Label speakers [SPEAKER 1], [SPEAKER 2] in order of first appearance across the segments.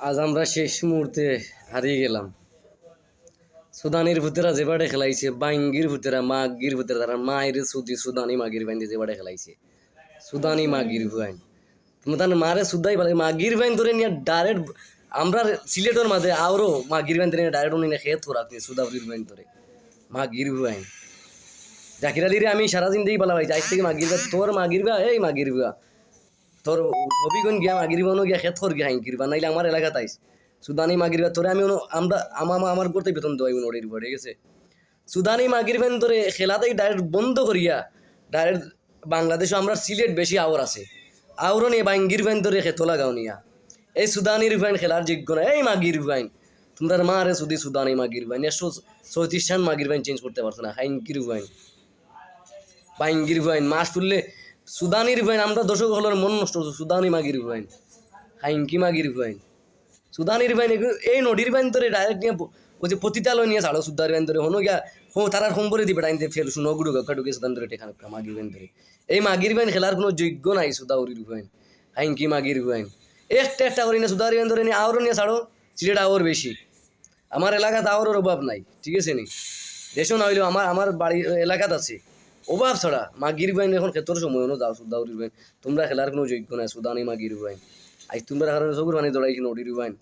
[SPEAKER 1] আজ আমরা শেষ মুহূর্তে হারিয়ে গেলাম। সুদানির ভূতেরা যেবারে খেলাইছে, বাঙ্গির ভূতেরা, মাগির ভূতেরা, তারা মায়ের সুদি সুদানি মাগির বাইন্দে যেবারে খেলাইছে। সুদানি মাগির ভাইন তুমি তার মারে সুদাই বলে, মাগির ভাইন ধরে নিয়ে ডাইরেক্ট আমরা সিলেটের মাঝে আরও মাগির ভাইন ধরে ডাইরেক্ট উনি খেয়ে তো রাখতে সুদাবরির বাইন ধরে। মাগির ভাইন জাকির আলীরে আমি সারা দিন দিয়েই বলা ভাই আজ থেকে মাগির ভাই তোর মাগির বা এই মাগির বা তোর হবিগন গিয়া মাগির বানো গিয়া খেত কর গিয়া হাইকির বা নাইলে আমার এলাকা তাইস সুদানি মাগির বা তোরে আমি আমরা আমার আমার করতে বেতন দেওয়াই নড়ির উপর ঠিক আছে? সুদানি মাগির ভ্যান তোরে খেলাতেই ডাইরেক্ট বন্ধ করিয়া ডাইরেক্ট বাংলাদেশে আমরা সিলেট বেশি আওয়ার আছে। আওর নিয়ে বাঙ্গির ভ্যান তোরে খেতো লাগাও নিয়া। এই সুদানির ভ্যান খেলার যোগ্য না এই মাগির ভ্যান তোমরা মারে সুদি সুদানি মাগির ভ্যান একশো চৌত্রিশ সান মাগির ভ্যান চেঞ্জ করতে পারছ না হাইঙ্কির ভ্যান বাইঙ্গির ভাইন মাস তুললে সুদানির ভাইন আমরা দর্শক হলোর মন নষ্ট করছ, সুদানি মাগির ভাইন হাইঙ্কি মাগির ভাইন সুদানির ভাইন এই নদীর ভাইন তোরে ডাইরেক্ট নিয়ে যে পতিতালয় নিয়ে ছাড়ো সুদার ভাইন ধরে হনো গিয়া, হো, তারার হোম করে দিবে টাইম ফের শুনো গুড়ু গা ঢুকে সুদান ধরে টেকা মাগির ভাইন ধরে এই মাগির ভাইন খেলার কোনো যোগ্য নাই সুদাউরির ভাইন হাইঙ্কি মাগির ভাইন একটা একটা করে নিয়ে সুদার ভাইন ধরে নিয়ে আওরও নিয়ে ছাড়ো সিলেট আওর বেশি। আমার এলাকাতে আওরের অভাব নাই, ঠিক আছে নি? দেশও না হইলেও আমার আমার বাড়ি, এলাকাত আছে। অভাব ছাড়া মাগির বাইন এখন ক্ষেত্র সময় অনু যাও সুদাউরির বাইন। তোমরা খেলার কোনো যোগ্য নাই সুদানি মাগির বাইন। আজ তোমরা কারণে সবুর মানে দৌড়াইছি নদীর বাইন?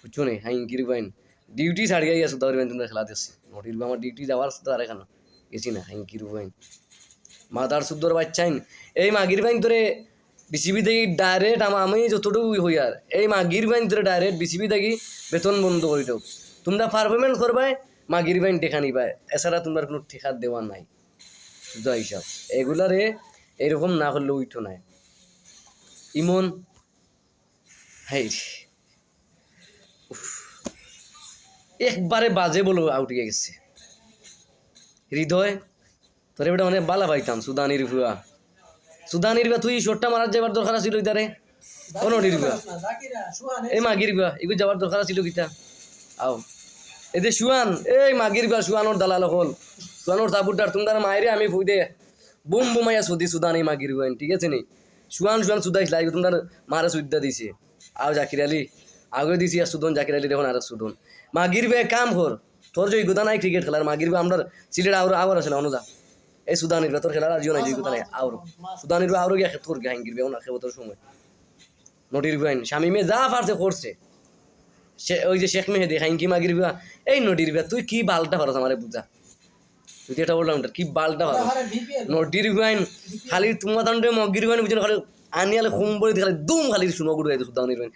[SPEAKER 1] বুঝছ নে হাইঙ্কির বাইন। ডিউটি ছাড়িয়ে গিয়া সুদাউরির বাইন, তোমরা খেলাতে আসছি নদীর আমার ডিউটি যাওয়ার সাথে আর এখানে গেছি না হাই হাইঙ্কির বাইন। মাদার সুদ্দর বাচ্চাইন। এই মাগির বাইন তোরে বিসিবি থেকে ডাইরেক্ট আমার আমি যতটুকু হই আর এই মাগির বাইন তোরে ডাইরেক্ট বিসিবি থেকে বেতন বন্ধ করে দাও তোমরা পারফরমেন্স করবাই মাগির বাইন টেকা নিবাই। এছাড়া তোমরা কোনো ঠেকা দেওয়া নাই। যা হিসাব। এগুলারে এরকম না করলে উইটো নাই। ইমন, হাই একবারে বাজে বলো আউটিয়ে গেছে। হৃদয়, তোর এবার মানে বালা পাইতাম সুদানির ভুয়া। সুদানির ভুয়া, তুই শটটা মারার যাবার দরকার ছিল ইতারে অনডির ভুয়া। এই মাগির ভুয়া এগুলো যাবার দরকার ছিল কিতা? আও যে সুয়ান এই মাগির ভুয়া সুয়ানোর দালাল হল সুয়ানোর তাবুরদার তোমরা মায়েরে আমি ফুই দে। বুম বুমাইয়া সুদি সুদানি মাগির ভুয়ান ঠিক আছে নি? সুয়ান সুয়ান সুদাইস লাগে তোমরা মারে সুদ্দা দিছে। আও জাকির আলী, আগে দিছি আর সুদন জাকির আলী এখন আর সুদন মাগির ভুয়া কাম কর, তোর যে যোগ্যতা নাই ক্রিকেট খেলার, মাগির ভুয়া আমরা সিলেট আওর, আওয়ার আছে অনুজা? এই সুদানির তোর খেলার আর জিও নাই যোগ্যতা নাই, আওর। সুদানির আরও গিয়া খেত কর গিয়া হাঙ্গির ভুয়া না খেবো তোর সময়। নটির ভুয়ান স্বামী যা পারছে করছে। সে ওই যে শেখ মেহেদি হাইঙ্কি মাগির বিয়া এই নদীর বিয়া তুই কি বালটা পারস আমারে বুঝা? তুই এটা বললাম কি বালটা ভালো। নদীর গুয়াইন খালি তোমার তান্ডে মগির গুয়াইন বুঝছেন খালি আনিয়ালে খুম বলে খালি দুম খালি শুনো গুড় গাইতে সুদানির বিয়ান